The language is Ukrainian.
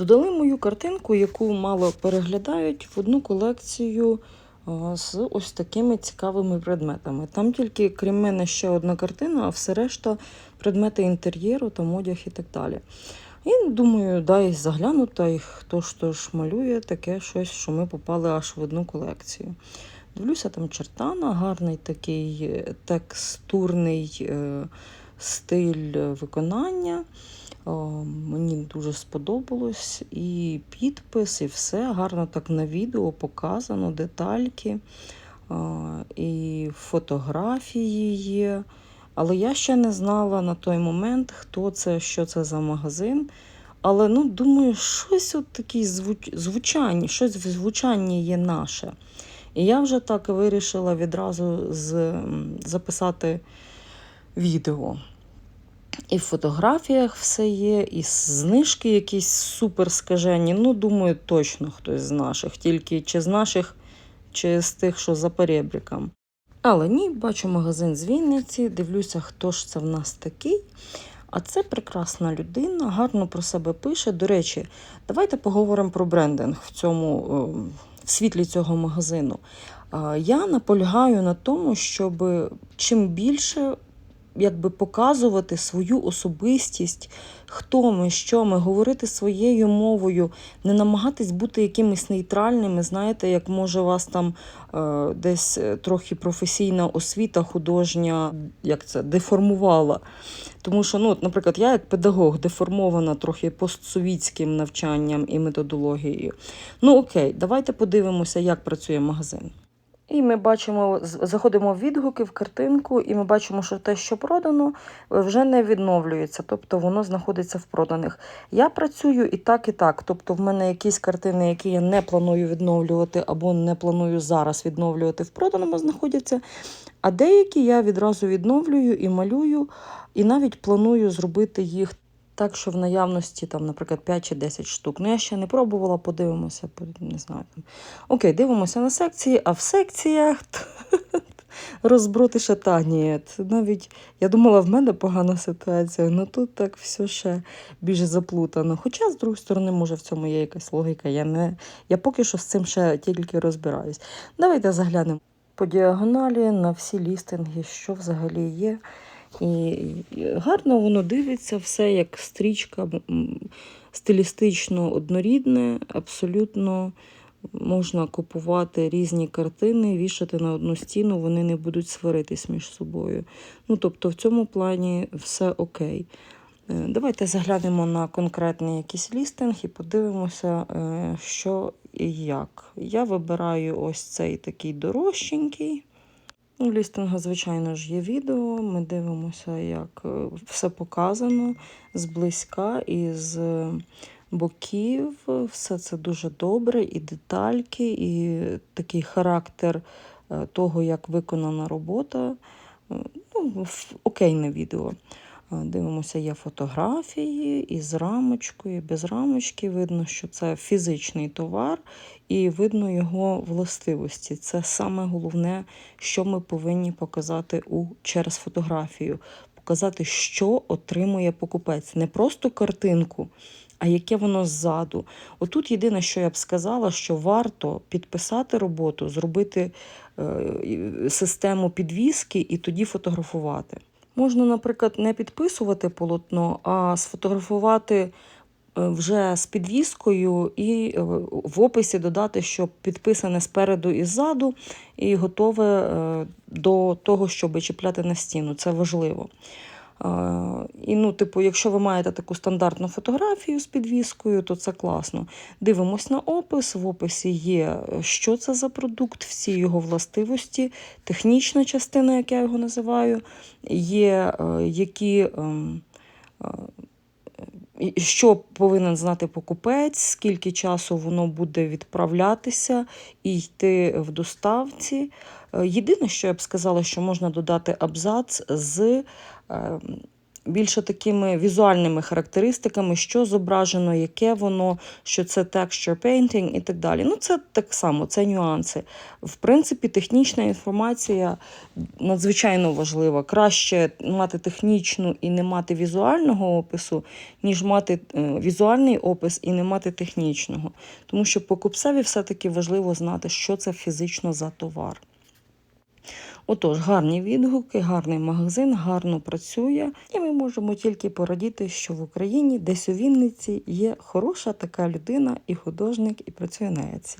Додали мою картинку, яку мало переглядають в одну колекцію з ось такими цікавими предметами. Там тільки, крім мене, ще одна картина, а все решта предмети інтер'єру, там одяг і так далі. І думаю, дай загляну, та й хто ж то ж малює таке щось, що ми попали аж в одну колекцію. Дивлюся, там чертана, гарний такий е, текстурний е, стиль е, виконання. О, мені дуже сподобалось. І підпис, і все гарно так на відео показано, детальки, і фотографії є. Але я ще не знала на той момент, хто це, що це за магазин. Але ну, думаю, щось от звуч... звучання, щось в звучанні є наше. І я вже так вирішила відразу з... записати відео. І в фотографіях все є, і знижки якісь супер скажені. Ну, думаю, точно хтось з наших, тільки чи з наших, чи з тих, що за перебріком. Але ні, бачу магазин з Вінниці, дивлюся, хто ж це в нас такий. А це прекрасна людина, гарно про себе пише. До речі, давайте поговоримо про брендинг в цьому е, в світлі цього магазину. Я наполягаю на тому, щоб чим більше якби показувати свою особистість, хто ми, що ми, говорити своєю мовою, не намагатись бути якимись нейтральними. Знаєте, як може вас там е, десь е, трохи професійна освіта художня, як це деформувала. Тому що, ну, наприклад, я як педагог деформована трохи постсовітським навчанням і методологією. Ну окей, давайте подивимося, як працює магазин. І ми бачимо, заходимо в відгуки, в картинку, і ми бачимо, що те, що продано, вже не відновлюється, тобто воно знаходиться в проданих. Я працюю і так, і так. Тобто, в мене якісь картини, які я не планую відновлювати або не планую зараз відновлювати в проданому, знаходяться. А деякі я відразу відновлюю і малюю, і навіть планую зробити їх так, що в наявності, там, наприклад, 5 чи 10 штук. Ну, я ще не пробувала, подивимося, не знаю. Там. Окей, дивимося на секції, а в секціях розброти шатані. Навіть я думала, в мене погана ситуація, але тут так все ще більш заплутано. Хоча, з другої сторони, може, в цьому є якась логіка. Я, не, я поки що з цим ще тільки розбираюсь. Давайте заглянемо по діагоналі на всі лістинги, що взагалі є. І гарно воно дивиться, все як стрічка, стилістично однорідне, абсолютно можна купувати різні картини, вішати на одну стіну, вони не будуть сваритись між собою. Ну, тобто, в цьому плані все окей. Е, Давайте заглянемо на конкретний якийсь лістинг і подивимося, е, що і як. Я вибираю ось цей такий дорожченький. У лістинга, звичайно ж, є відео. Ми дивимося, як е, все показано зблизька і з боків. Все це дуже добре, і детальки, і такий характер е, того, як виконана робота. Е, Ну, окей, окейне відео. Дивимося, є фотографії із рамочкою, без рамочки. Видно, що це фізичний товар, і видно його властивості. Це саме головне, що ми повинні показати у, через фотографію. Показати, що отримує покупець. Не просто картинку, а яке воно ззаду. Отут єдине, що я б сказала, що варто підписати роботу, зробити е, систему підвіски і тоді фотографувати. Можна, наприклад, не підписувати полотно, а сфотографувати е, вже з підвіскою і е, в описі додати, що підписане спереду і ззаду, і готове е, до того, щоб чіпляти на стіну. Це важливо. Е, І ну, типу, якщо ви маєте таку стандартну фотографію з підвіскою, то це класно. Дивимось на опис. В описі є, е, що це за продукт, всі його властивості, технічна частина, як я його називаю, є е, які. Ем, що повинен знати покупець, скільки часу воно буде відправлятися і йти в доставці. Е, Єдине, що я б сказала, що можна додати абзац з е, більше такими візуальними характеристиками, що зображено, яке воно, що це texture painting і так далі. Ну, це так само, це нюанси. В принципі, технічна інформація надзвичайно важлива. Краще мати технічну і не мати візуального опису, ніж мати е, візуальний опис і не мати технічного. Тому що покупцеві все-таки важливо знати, що це фізично за товар. Отож, гарні відгуки, гарний магазин, гарно працює, і ми можемо тільки порадіти, що в Україні, десь у Вінниці, є хороша така людина і художник, і працює на Еці.